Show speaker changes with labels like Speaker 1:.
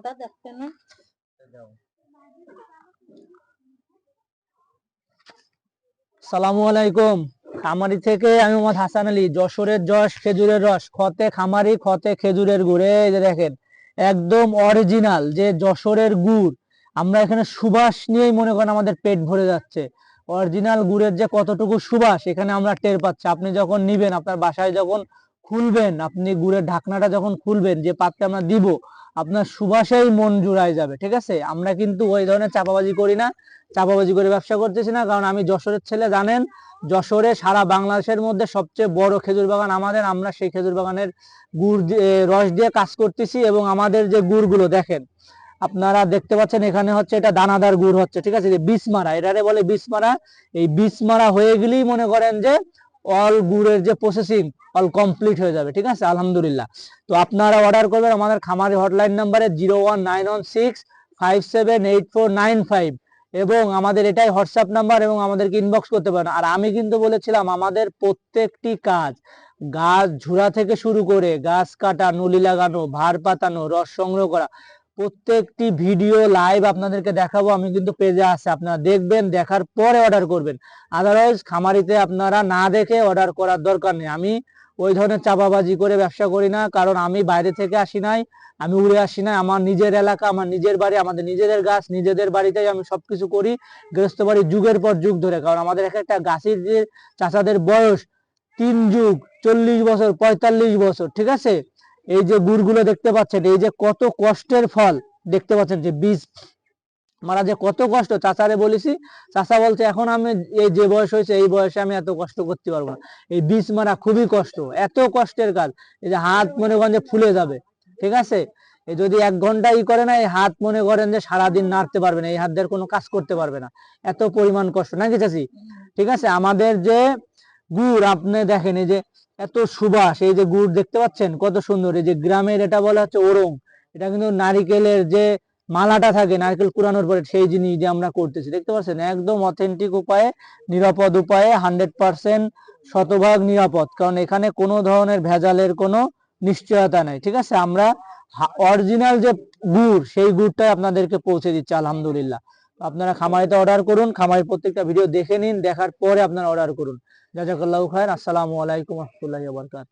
Speaker 1: ওটা দেখছে না।
Speaker 2: সালামু আলাইকুম। খামারি থেকে আমি মোহাম্মদ হাসান আলী, যশোরের যশ, খেজুরের রস, খতে খামারি, খতে খেজুরের গুড়। এই যে দেখেন, একদম অরিজিনাল যে যশোরের গুড়। আমরা এখানে সুবাস নিয়েই মনে করেন আমাদের পেট ভরে যাচ্ছে। অরিজিনাল গুড়ের যে কতটুকু সুবাস, এখানে আমরা টের পাচ্ছি। আপনি যখন নিবেন, আপনার বাসায় যখন খুলবেন। আপনি গুড়ের ঢাকনাটা যখন খুলবেন, যে পাত্রে আমরা দিব, আপনার সুবাসেই মন জুড়ায় যাবে, ঠিক আছে? আমরা কিন্তু ওই ধরনের চাপাবাজি করি না, চাপাবাজি করে ব্যবসা করতেছি না, কারণ আমি যশোরের ছেলে, জানেন? যশোরে সারা বাংলাদেশের মধ্যে সবচেয়ে বড় খেজুর বাগান আমাদের, আমরা সেই খেজুর বাগানের গুড় রস দিয়ে কাজ করতেছি এবং আমাদের যে গুড়গুলো, দেখেন, আপনারা দেখতে পাচ্ছেন এখানে হচ্ছে এটা দানাদার গুড় হচ্ছে, ঠিক আছে? যে বিসমারা, এটারে বলে বিসমারা, এই বিসমারা হয়ে গেলেই মনে করেন যে অল গুড়ের যে প্রসেসিং অল কমপ্লিট হয়ে যাবে, ঠিক আছে? আলহামদুলিল্লাহ। তো আপনারা অর্ডার করবেন আমাদের খামারি হটলাইন নাম্বারে zero one nine one six five seven eight four nine five এবং আমাদের এটাই হোয়াটসঅ্যাপ নাম্বার এবং আমাদেরকে ইনবক্স করতে পারেন। আর আমি কিন্তু বলেছিলাম, আমাদের প্রত্যেকটি কাজ, গাছ ঝুড়া থেকে শুরু করে গাছ কাটা, নলি লাগানো, ভার পাতানো, রস সংগ্রহ করা প্রত্যেকটি ভিডিও লাইভ আপনাদেরকে দেখাবো, আমি কিন্তু পেজে আছে, আপনারা দেখবেন, দেখার পরে অর্ডার করবেন। আদারওয়াইজ খামারিতে আপনারা না দেখে অর্ডার করার দরকার নেই। আমি ওই ধরনের চাপাবাজি করে ব্যবসা করি না, কারণ আমি বাইরে থেকে আসি নাই, আমি উড়ে আসি না আমার নিজের এলাকা, আমার নিজের বাড়ি, আমাদের নিজেদের গাছ, নিজেদের বাড়িতেই আমি সবকিছু করি, গৃহস্থ বাড়ি যুগের পর যুগ ধরে। কারণ আমাদের এক একটা গাছের যে চাচাদের বয়স, তিন যুগ, চল্লিশ বছর, পঁয়তাল্লিশ বছর, ঠিক আছে? এই যে গুড়গুলো দেখতে পাচ্ছেন, এই যে কত কষ্টের ফল দেখতে পাচ্ছেন, যে বীজ। মারা যে কত কষ্ট, চাচারে বলেছি, চাচা বলছে, এখন আমি এই যে বয়স হয়েছে, এই বয়সে আমি এত কষ্ট করতে পারব না। এই বীজ মারা খুবই কষ্ট, এত কষ্টের কাজ। এই যে হাত মনে করেন যে ফুলে যাবে, ঠিক আছে? এই যদি এক ঘণ্টা ই করে না, এই হাত মনে করেন যে সারাদিন নাড়তে পারবে না, এই হাত দিয়ে কোনো কাজ করতে পারবে না। এত পরিমাণ কষ্ট, নাকি চাচি? ঠিক আছে? আমাদের যে গুড়, আপনি দেখেন এই যে এত সুবাস, এই যে গুড় দেখতে পাচ্ছেন? কত সুন্দর। এই যে গ্রামের এটা বলা হচ্ছে ওরং। এটা কিন্তু নারিকেলের যে মালাটা থাকে, নারকেল কুড়ানোর পরে সেই জিনিস যে আমরা করতেছি। দেখতে পাচ্ছেন? একদম অথেন্টিক উপায়ে, নিরাপদ উপায়ে হান্ড্রেড পার্সেন্ট শতভাগ নিরাপদ। কারণ এখানে কোনো ধরনের ভেজালের কোনো নিশ্চয়তা নেই, ঠিক আছে? আমরা অরিজিনাল যে গুড়, সেই গুড়টাই আপনাদেরকে পৌঁছে দিচ্ছে, আলহামদুলিল্লাহ। আপনারা খামারিতে অর্ডার করুন খামারি প্রত্যেকটা ভিডিও দেখে নিন, দেখার পরে আপনারা অর্ডার করুন। জাজাকাল্লাহ খায়ের আসসালামু আলাইকুম রহমতুল্লাহ বরকাত